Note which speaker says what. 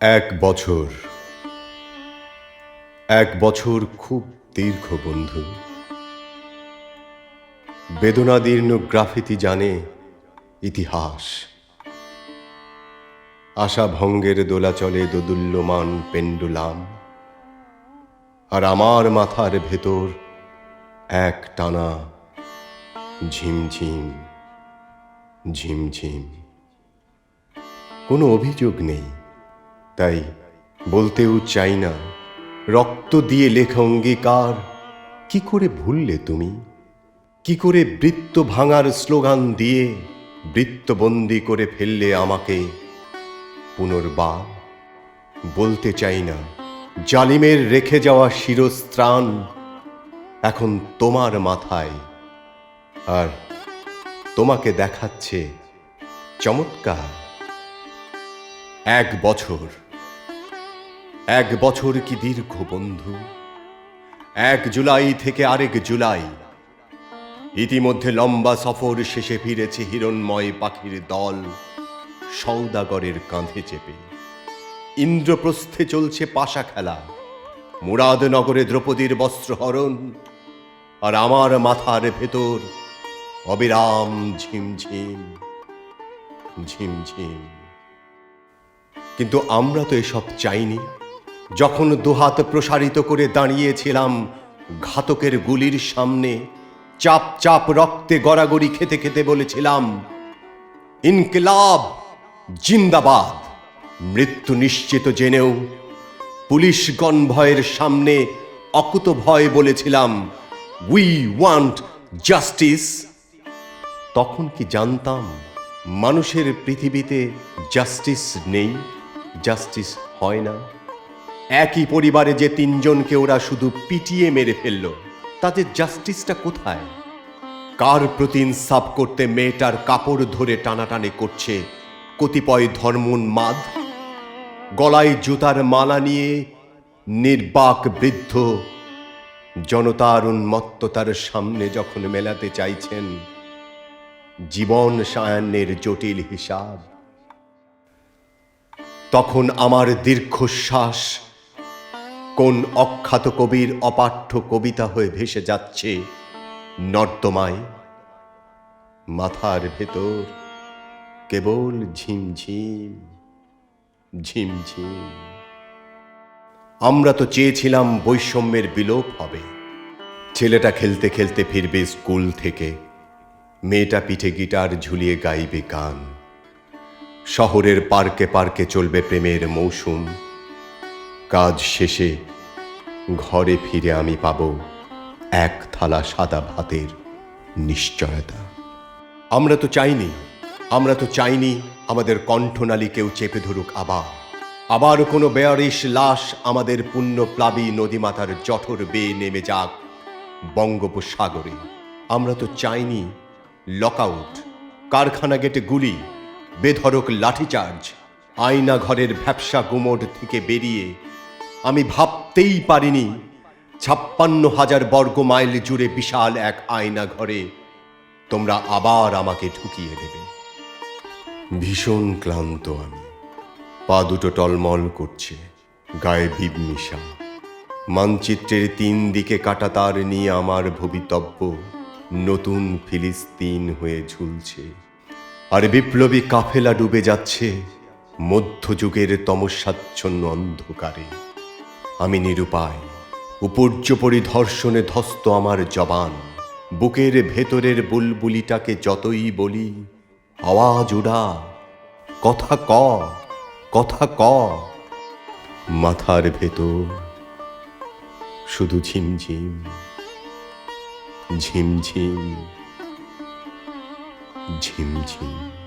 Speaker 1: এক বছর। এক বছর খুব দীর্ঘ, বন্ধু। বেদনাদীর্ণ গ্রাফিতি জানে ইতিহাস। আশা ভঙ্গের দোলাচলে দোদুল্যমান পেন্ডুলাম। আর আমার মাথার ভেতর এক টানা ঝিমঝিম ঝিমঝিম। কোনো অভিযোগ নেই। তাই বলতেও চাই না, রক্ত দিয়ে লেখা অঙ্গীকার। কি করে ভুললে তুমি? কি করে বৃত্ত ভাঙার স্লোগান দিয়ে বৃত্তবন্দি করে ফেললে আমাকে? পুনর্বার বলতে চাই না, জালিমের রেখে যাওয়া শিরস্ত্রাণ এখন তোমার মাথায়। আর তোমাকে দেখাচ্ছে চমৎকার। এক বছর এক বছর কি দীর্ঘ বন্ধু? এক জুলাই থেকে আরেক জুলাই। ইতিমধ্যে লম্বা সফর শেষে ফিরেছে হিরণময় পাখির দল সৌদাগরের কাঁধে চেপে। ইন্দ্রপ্রস্থে চলছে পাশা খেলা, মুরাদনগরে দ্রৌপদীর বস্ত্রহরণ আর আমার মাথার ভেতর অবিরাম ঝিমঝিম ঝিমঝিম। কিন্তু আমরা তো এসব চাইনি। যখন দুহাত প্রসারিত করে দাঁড়িয়েছিলাম, ঘাতকের গুলির সামনে, চাপ চাপ রক্তে গড়াগড়ি খেতে খেতে বলেছিলাম, ইনকিলাব, জিন্দাবাদ। মৃত্যু নিশ্চিত জেনেও পুলিশ ভয়ের সামনে অকুত ভয় বলেছিলাম, উই ওয়ান্ট জাস্টিস। তখন কি জানতাম, মানুষের পৃথিবীতে জাস্টিস নেই, জাস্টিস হয় না? একই পরিবারে যে তিনজনকে ওরা শুধু পিটিয়ে মেরে ফেলল তাদের জাস্টিসটা কোথায়? কার প্রতি ইনসাফ করতে মেয়েটার কাপড় ধরে টানাটানি করছে কতিপয় ধর্মোন্মাদ গলায় জুতার মালা নিয়ে নির্বাক বৃদ্ধ জনতার উন্মত্ততার সামনে যখন মেলাতে চাইছেন, জীবন সায়ান্নের জটিল হিসাব। তখন আমার দীর্ঘশ্বাস কোন অখ্যাত কবির অপাঠ্য কবিতা হয়ে ভেসে যাচ্ছে নর্দমায়? মাথার ভেতর কেবল ঝিমঝিম ঝিমঝিম। আমরা তো চেয়েছিলাম বৈষম্যের বিলোপ হবে। ছেলেটা খেলতে খেলতে ফিরবে স্কুল থেকে। মেয়েটা পিঠে গিটার ঝুলিয়ে গাইবে গান। শহরের পার্কে পার্কে চলবে প্রেমের মৌসুম। কাজ শেষে ঘরে ফিরে আমি পাব এক থালা সাদা ভাতের নিশ্চয়তা। আমরা তো চাইনি, আমরা তো চাইনি আমাদের কণ্ঠনালী কেউ চেপে ধরুক আবার। আবার কোনো বেয়ারিশ লাশ আমাদের পুণ্যপ্লাবী নদীমাতার জঠর বেয়ে নেমে যাক বঙ্গোপসাগরে। আমরা তো চাইনি লকআউট, কারখানা গেটে গুলি বেধরক লাঠিচার্জ আয়না ঘরের ভ্যাবসা গুমোট থেকে বেরিয়ে আমি ভাবতেই পারিনি ছাপ্পান্ন হাজার বর্গ মাইল জুড়ে বিশাল এক আয়না ঘরে তোমরা আবার আমাকে ঢুকিয়ে দেবে। ভীষণ ক্লান্ত আমি। পা দুটো টলমল করছে, গায়ে বিবমিশা মানচিত্রের তিন দিকে কাটা তার নিয়ে আমার ভবিতব্য নতুন ফিলিস্তিন হয়ে ঝুলছে। আর বিপ্লবী কাফেলা ডুবে যাচ্ছে মধ্যযুগের তমসাচ্ছন্ন অন্ধকারে। আমি নিরুপায়। উপর্যপরি ধর্ষণে ধস্ত আমার জবান। বুকের ভেতরের বুলবুলিটাকে যতই বলি, আওয়াজ উড়া। কথা ক কথা ক। মাথার ভেতর শুধু ঝিমঝিম ঝিমঝিম ঝিমঝিম।